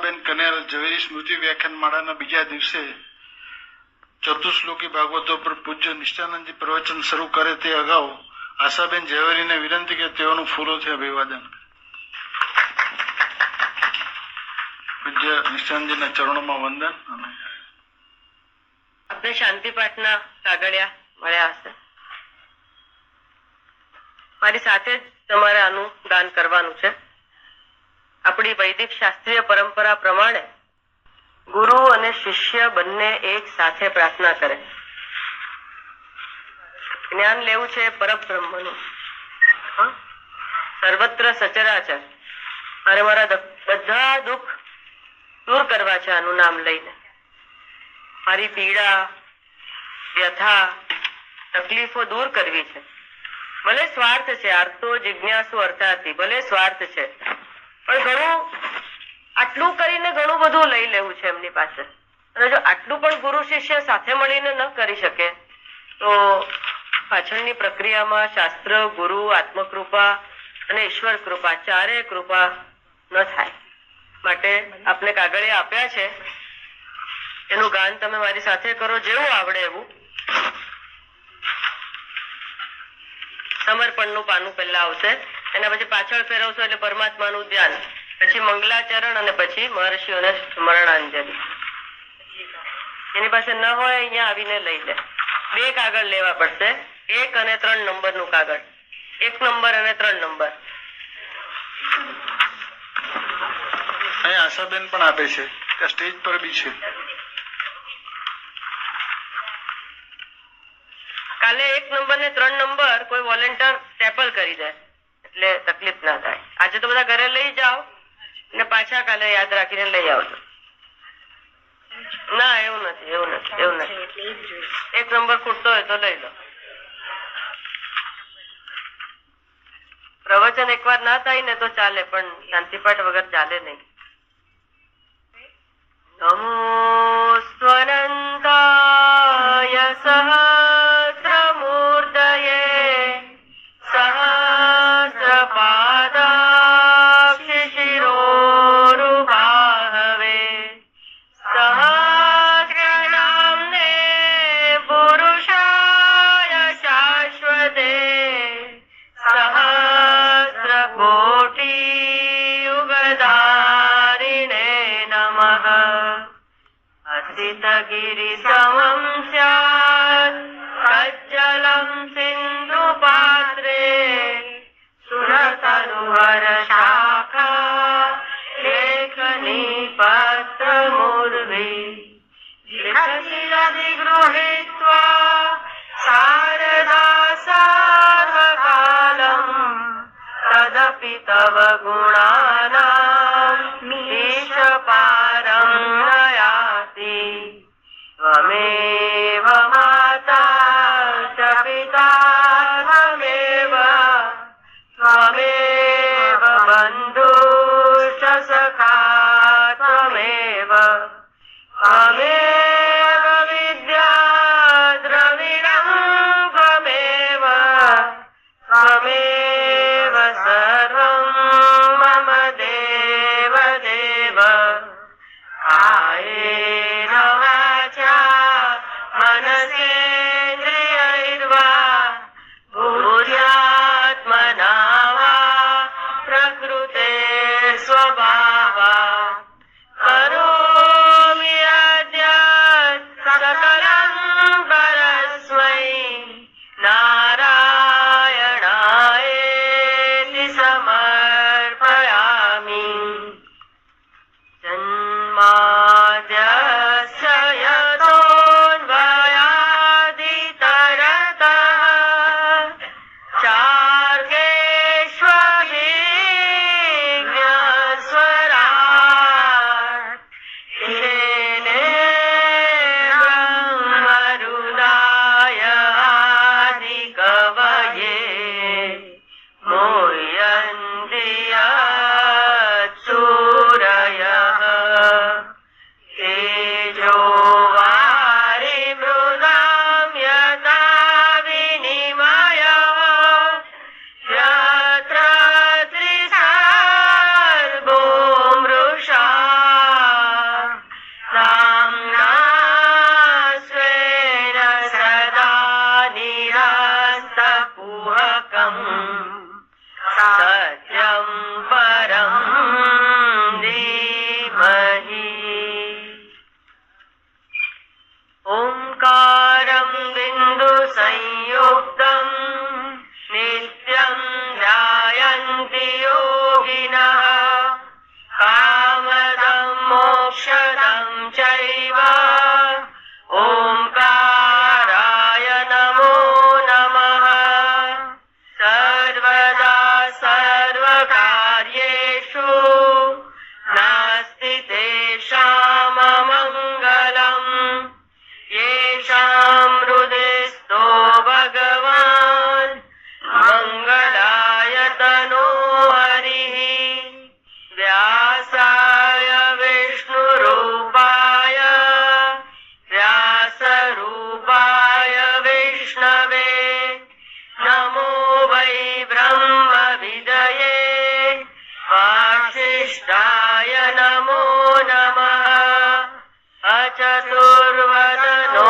આશાબેન કનેર ઝવેરી સ્મૃતિ વ્યાખ્યાન માળાના બીજા દિવસે ચતુશ્લોકી ભાગવતો પર પૂજ્ય નિષ્ઠાનંદજી પ્રવચન શરૂ કરે તે અગાઉ આશાબેન ઝવેરીને વિનંતી કે તેઓનું ફૂલોથી અભિવાદન પૂજ્ય નિષ્ઠાનંદજીના ચરણોમાં વંદન આપણે શાંતિ પાઠના કાગળિયા મળ્યા હશે. મારી સાથે જ તમારે આનું દાન કરવાનું છે. આપણી વૈદિક શાસ્ત્રીય પરંપરા પ્રમાણે ગુરુ અને શિષ્ય બંને એક સાથે પ્રાર્થના કરે. જ્ઞાન લેવું છે પરબ્રહ્મનું. સર્વત્ર સચરાચર. મારે મારા બધા દુઃખ દૂર કરવા છે આનું નામ લઈને. મારી પીડા, વ્યથા, તકલીફો દૂર કરવી છે. ભલે સ્વાર્થ છે, આર્તો જિજ્ઞાસુ અર્થાથી ભલે સ્વાર્થ છે. પણ ઘણું આટલું કરીને ઘણું બધું લઈ લેવું છે એમની પાસે. અને જો આટલું પણ ગુરુ શિષ્ય સાથે મળીને ન કરી શકે, તો પાછળની પ્રક્રિયામાં શાસ્ત્ર, ગુરુ, આત્મકૃપા અને ઈશ્વર કૃપા, ચારે કૃપા ન થાય. માટે આપને કાગળિયા આપ્યા છે. એનું ગાન તમે મારી સાથે કરો જેવું આવડે એવું. સમર્પણનું પાનું પહેલા આવશે. એના પછી પાછળ ફેરવશો એટલે પરમાત્માનું ધ્યાન પછી મંગલાચરણ અને પછી મહર્ષિઓને સ્મરણાંજલિ. એની પાસે ન હોય અહીંયા આવીને લઈ લે. બે કાગળ લેવા પડશે. એક અને ત્રણ નંબરનું કાગળ. એક નંબર અને ત્રણ નંબર. અહીંયા આશાબેન પણ આપે છે. ત્યાં સ્ટેજ પર બી છે. કાલે એક નંબર ને ત્રણ નંબર કોઈ વોલેન્ટિયર સ્ટેપલ કરી દે. એટલે તકલીફ ના થાય. આજે તો બધા ઘરે લઈ જાઓ ને પાછા કાલે યાદ રાખીને લઈ આવજો. ના એવું નથી એવું નથી એવું નથી. એક નંબર ખૂટતો હોય તો લઈ લો. પ્રવચન એકવાર ના થાય ને તો ચાલે પણ શાંતિપાઠ વગર ચાલે નહીં. નમો સ્વનંતાય ऊर्वे गृहधिगृहीत्वा शारदासार्हकालम् तदपि तव गुणाना वे अचतुर्वदनो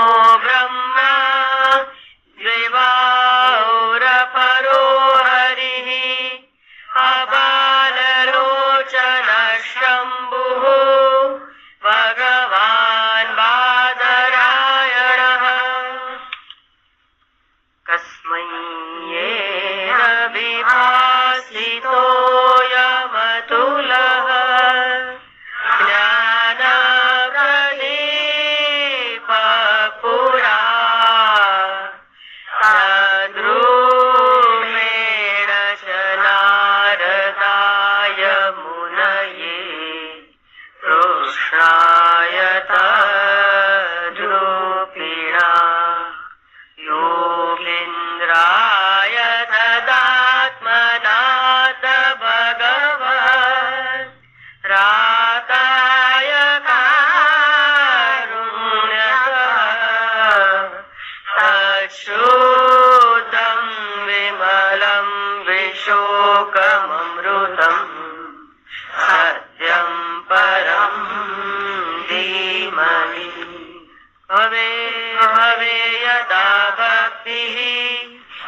भवे भवे यदा भक्तिः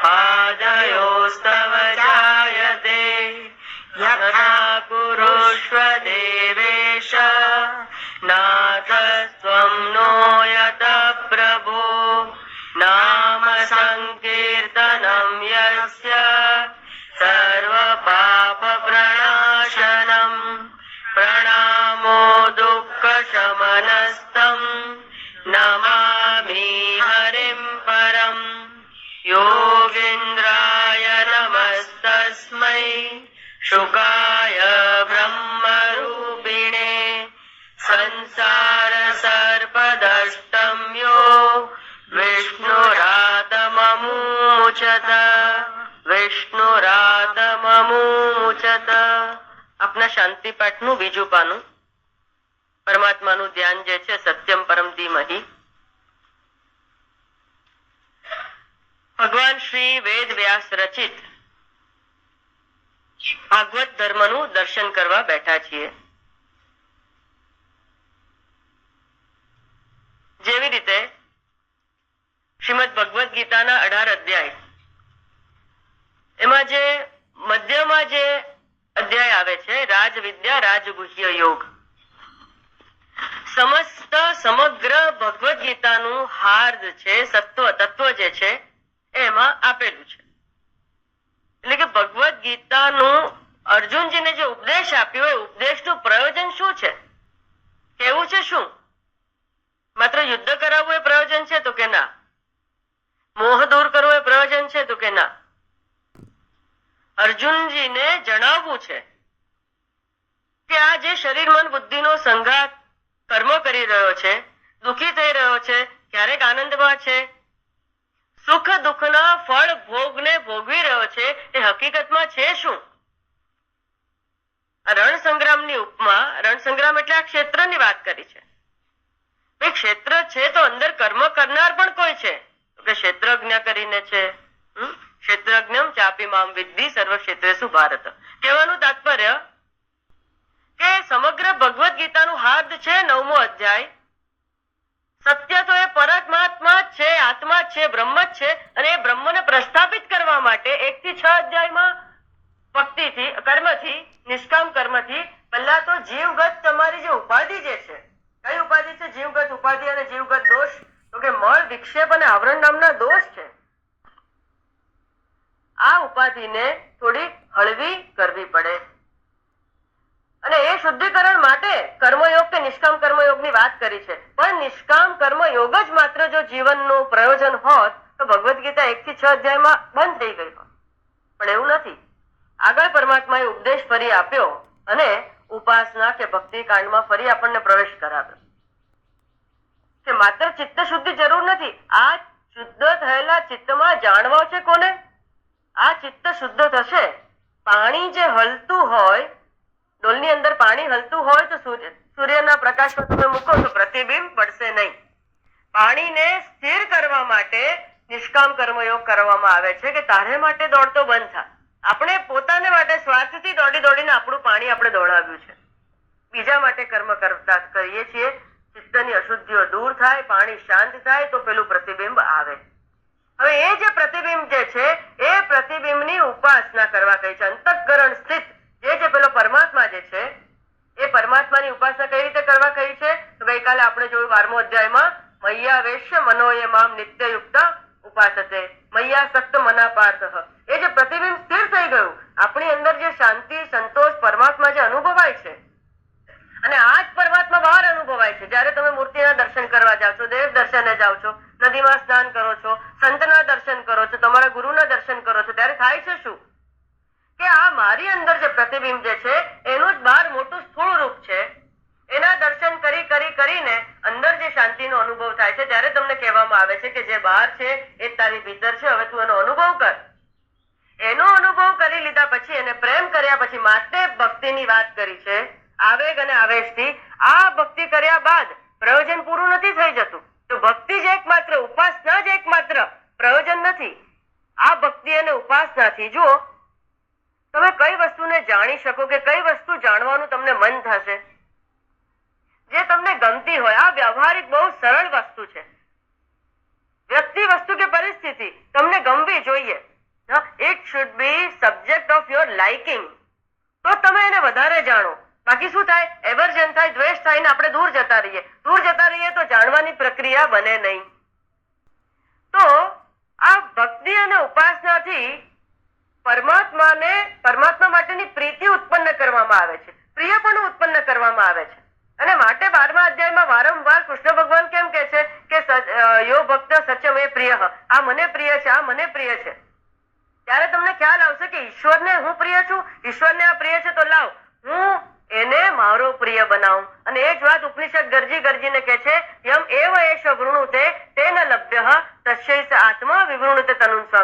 पादयोस्तव जायते। यथा कुरुष्व देवेश नाथ त्वं नो यत प्रभो। नाम सङ्कीर्तनं यस्य सर्वपापप्रणाशनम् प्रणामो दुःखशमनस्तम् વિષ્ણુરાતમમુચત વિષ્ણુરાતમમુચત આપના શાંતિ પાઠનું બીજું પાનું પરમાત્માનું ધ્યાન જે છે સત્યમ પરમ ધીમહી ભગવાન શ્રી વેદ વ્યાસ રચિત ભાગવત ધર્મનું દર્શન કરવા બેઠા છીએ જેવી રીતે શ્રીમદ ગીતાના અઢાર અધ્યાય. એમાં જે મધ્યમાં જે અધ્યાય આવે છે, રાજવિદ્યા રાજગુહ્ય યોગ. સમસ્ત સમગ્ર ભગવદ્ ગીતાનું હાર્દ છે, સત્વ, તત્વ જે છે, એમાં આપેલું છે. એટલે કે ભગવદ્ ગીતાનું અર્જુનજીને જે ઉપદેશ આપ્યો એ ઉપદેશનું પ્રયોજન શું છે કેવું છે શું માત્ર યુદ્ધ કરાવવું એ પ્રયોજન છે તો કે ના મોહ દૂર કરવો એ તો કે ના. અર્જુનજીને જણાવવું છે કે આ જે શરીર, મન, બુદ્ધિનો સંઘાત કર્મ કરી રહ્યો છે, દુખી થઈ રહ્યો છે, ક્યારેક આનંદમાં છે, સુખ દુઃખના ફળ ભોગને ભોગવી રહ્યો છે, એ હકીકતમાં છે શું? રણ સંગ્રામની ઉપમા રણ સંગ્રામ એટલે આ ક્ષેત્રની વાત કરી છે. ક્ષેત્ર છે તો અંદર કર્મ કરનાર પણ કોઈ છે? ક્ષેત્ર ક્ષેત્રજ્ઞ કરીને છે? ક્ષેત્રજ્ઞમ ચાપી મામ વિદ્ધિ સર્વ ક્ષેત્રેસુ ભારત. કહેવાનું તાત્પર્ય? કે સમગ્ર ભગવદ્ ગીતાનું હાર્દ છે નવમો અધ્યાય? સત્ય તો એ પરમાત્મા છે, આત્મા છે, બ્રહ્મ જ છે, અને એ બ્રહ્મને પ્રસ્થાપિત કરવા માટે એક થી છ અધ્યાયમાં ભક્તિથી, કર્મથી, નિષ્કામ કર્મથી પહેલા તો જીવગત તમારી જે ઉપાધિ જે છે, કઈ ઉપાધિ છે? જીવગત ઉપાધિ અને જીવગત દોષ? તો કે મળ વિક્ષેપ અને આવરણ નામના દોષ છે. આ ઉપાધિને થોડી હળવી કરવી પડે. અને એ શુદ્ધિકરણ માટે કર્મયોગ કે નિષ્કામ કર્મયોગની વાત કરી છે. પણ નિષ્કામ કર્મયોગ જ માત્ર જો જીવનનું પ્રયોજન હોત, તો ભગવદ્ ગીતા એક થી છ અધ્યાયમાં બંધ થઈ ગઈ હોત. પણ એવું નથી. આગળ પરમાત્માએ ઉપદેશ ફરી આપ્યો અને ઉપાસના કે ભક્તિ કાંડમાં ફરી આપણને પ્રવેશ કરાવ્યો. કે માત્ર ચિત્ત શુદ્ધિ જરૂર નથી, આ શુદ્ધ થયેલા ચિત્તમાં જાણવા છે કોને? આ ચિત્ત શુદ્ધ થશે. પાણી જે હલતું હોય, ડોલની અંદર પાણી હલતું હોય તો સૂર્યના પ્રકાશમાં તમે મૂકો તો પ્રતિબિંબ પડશે નહીં. પાણીને સ્થિર કરવા માટે નિષ્કામ કર્મયોગ કરવામાં આવે છે કે તારે માટે દોડતો બંધ થા. આપણે પોતાને માટે સ્વાર્થથી દોડી દોડીને આપણું પાણી આપણે દોડાવ્યું છે. બીજા માટે કર્મ કરતા કરીએ છીએ. ચિત્તની અશુદ્ધિઓ દૂર થાય, પાણી શાંત થાય તો પેલું પ્રતિબિંબ આવે. હવે એ જે પ્રતિબિંબ જે છે, એ પ્રતિબિંબની ઉપાસના કરવા કહી છે. અંતઃકરણ સ્થિત. જે જે પેલો પરમાત્મા જે છે, એ પરમાત્માની ઉપાસના કઈ રીતે કરવા કહી છે? તો ગઈકાલે આપણે જોયું બારમો અધ્યાયમાં મૈયા વેશ્ય મનોય મામ નિત્યયુક્ત ઉપાસતે. મૈયા સક્ત મના પાર્થ એ જે પ્રતિબિંબ સ્થિર થઈ ગયું, આપણી અંદર જે શાંતિ, સંતોષ પરમાત્મા જે અનુભવાય છે અને આ જ પરમાત્મા બહાર અનુભવાય છે. જ્યારે તમે મૂર્તિના દર્શન કરવા જાઓ છો, દેવ દર્શને જાઓ છો, નદીમાં સ્નાન કરો છો, સંતના દર્શન કરો છો, તમારા ગુરુના દર્શન કરો છો, ત્યારે થાય છે શું? કે આ મારી અંદર જે પ્રતિબિંબ જે છે, એનું જ બહાર મોટું સ્થૂળ રૂપ છે. એના દર્શન કરી કરી, કરીને અંદર જે શાંતિનો અનુભવ થાય છે, ત્યારે તમને કહેવામાં આવે છે કે જે બહાર છે, એ તારી ભીતર છે. હવે તું એનો અનુભવ કર. એનો અનુભવ કરી લીધા પછી, એને પ્રેમ કર્યા પછી માટે ભક્તિની વાત કરી છે, આવેગ અને આવેશથી આ ભક્તિ કર્યા બાદ પ્રયોજન પૂરું નથી થઈ જતું. તો ભક્તિ જ એકમાત્ર, ઉપાસના જ એકમાત્ર પ્રયોજન નથી. આ ભક્તિ અને ઉપાસનાથી જુઓ, તમે કઈ વસ્તુને જાણી શકો કે કઈ વસ્તુ જાણવાનું તમને મન થશે? જે તમને ગમતી હોય, આ વ્યવહારિક બહુ સરળ વસ્તુ છે. વ્યક્તિ વસ્તુ કે પરિસ્થિતિ તમને ગમવી જોઈએ. It should be subject of your liking તો તમે એને વધારે જાણો. બાકી શું થાય? એવર્જન થાય, દ્વેષ થાય ને આપણે દૂર જતા રહીએ. દૂર જતા રહીએ તો જાણવાની પ્રક્રિયા બને નહીં. તો આ ભક્તિ અને ઉપાસનાથી પરમાત્માને, પરમાત્મા માટેની પ્રીતિ ઉત્પન્ન કરવામાં આવે છે. પ્રિય પણ ઉત્પન્ન કરવામાં આવે છે. અને માટે બારમા અધ્યાયમાં વારંવાર કૃષ્ણ ભગવાન કેમ કે છે કે યો ભક્ત સચમ એ પ્રિય. આ મને પ્રિય છે, આ મને પ્રિય છે. ત્યારે તમને ખ્યાલ આવશે કે ઈશ્વરને હું પ્રિય છું? ઈશ્વરને આ પ્રિય છે તો લાવ. હું એને મારો પ્રિય બનાવું. અને એ જ વાત ઉપનિષદ ગરજી ગરજીને કે છે, યમ એવ એષ વૃણુતે, તેન લભ્ય તશ્ય આત્મા વિવૃણુતે તનું સ્વામ